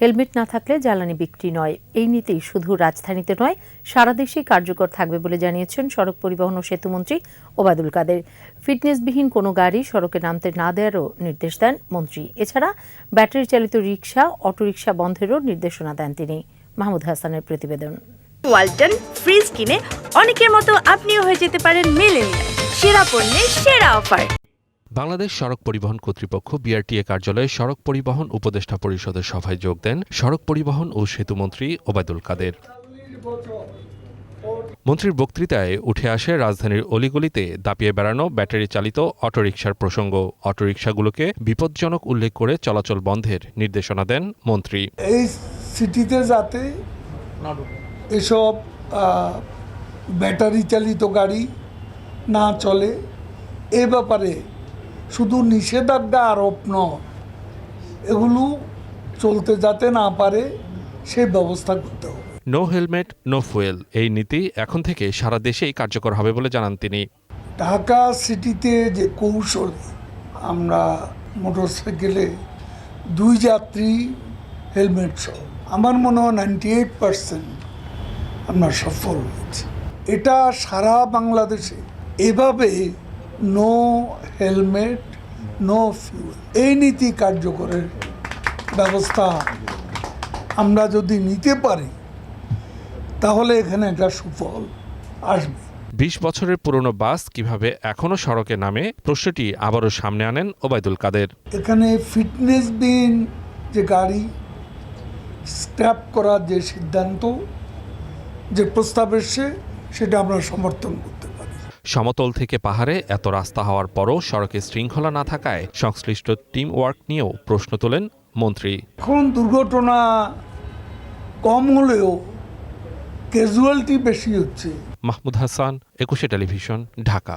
Helmet না থাকলে জ্বালানি বিক্রি নয়। এই নীতি শুধু রাজধানীতে নয়, সারা দেশেই কার্যকর থাকবে বলে জানিয়েছেন সড়ক পরিবহন ও সেতুমন্ত্রী ওবায়দুল কাদের। ফিটনেসবিহীন কোনো গাড়ি সড়কে নামতে না দেওয়ারও নির্দেশ দেন মন্ত্রী। এছাড়া ব্যাটারি চালিত রিকশা, অটোরিকশা বন্ধেরও নির্দেশনা দেন তিনি। মাহমুদ হাসানের প্রতিবেদন। ওয়ালটন ফ্রিজ কিনে অনেকের মতো আপনিও হয়ে যেতে পারেন মেলেনিয়া সেরা পণ্যের সেরা অফার। বাংলাদেশ সড়ক পরিবহন কর্তৃপক্ষ বিআরটিএ কার্যালয়ে সড়ক পরিবহন উপদেষ্টা পরিষদের সভায় যোগ দেন সড়ক পরিবহন ও সেতুমন্ত্রী ওবায়দুল কাদের। মন্ত্রীর বক্তৃতায় উঠে আসে রাজধানীর অলিগলিতে দাপিয়ে বেড়ানো ব্যাটারি চালিত অটোরিকশার প্রসঙ্গ। অটোরিকশাগুলোকে বিপজ্জনক উল্লেখ করে চলাচল বন্ধের নির্দেশনা দেন মন্ত্রী। এই সিটিতে যাতে এসব ব্যাটারি চালিত গাড়ি না চলে, এ ব্যাপারে শুধু নিষেধাজ্ঞা আরোপ নয় এগুলো চলতে যাতে না পারে সে ব্যবস্থা করতে হবে। নো হেলমেট নো ফুয়েল এই নীতি এখন থেকে সারা দেশেই কার্যকর হবে বলে জানান তিনি। ঢাকা সিটিতে যে কৌশল আমরা মোটরসাইকেলে দুই যাত্রী হেলমেট সহ আমার মনে হয় নাইনটি এইট পার্সেন্ট আমরা সফল হয়েছি। এটা সারা বাংলাদেশে এভাবে নো হেলমেট নো ফিউল এই নীতি কার্যকরের ব্যবস্থা আমরা যদি নিতে পারি তাহলে এখানে একটা সুফল আসবে। বিশ বছরের পুরনো বাস কীভাবে এখনও সড়কে নামে প্রশ্নটি আবারও সামনে আনেন ওবায়দুল কাদের। এখানে ফিটনেস বিন যে গাড়ি স্ক্র্যাপ করার যে সিদ্ধান্ত যে প্রস্তাব এসছে সেটা আমরা সমর্থন পারি সমতল থেকে পাহাড়ে এত রাস্তা হওয়ার পরও সড়কে শৃঙ্খলা না থাকায় সংশ্লিষ্ট টিম ওয়ার্ক নিয়েও প্রশ্ন তোলেন মন্ত্রী। এখন দুর্ঘটনা কম হলেও ক্যাজুয়ালিটি বেশি হচ্ছে। মাহমুদ হাসান একুশে টেলিভিশন ঢাকা।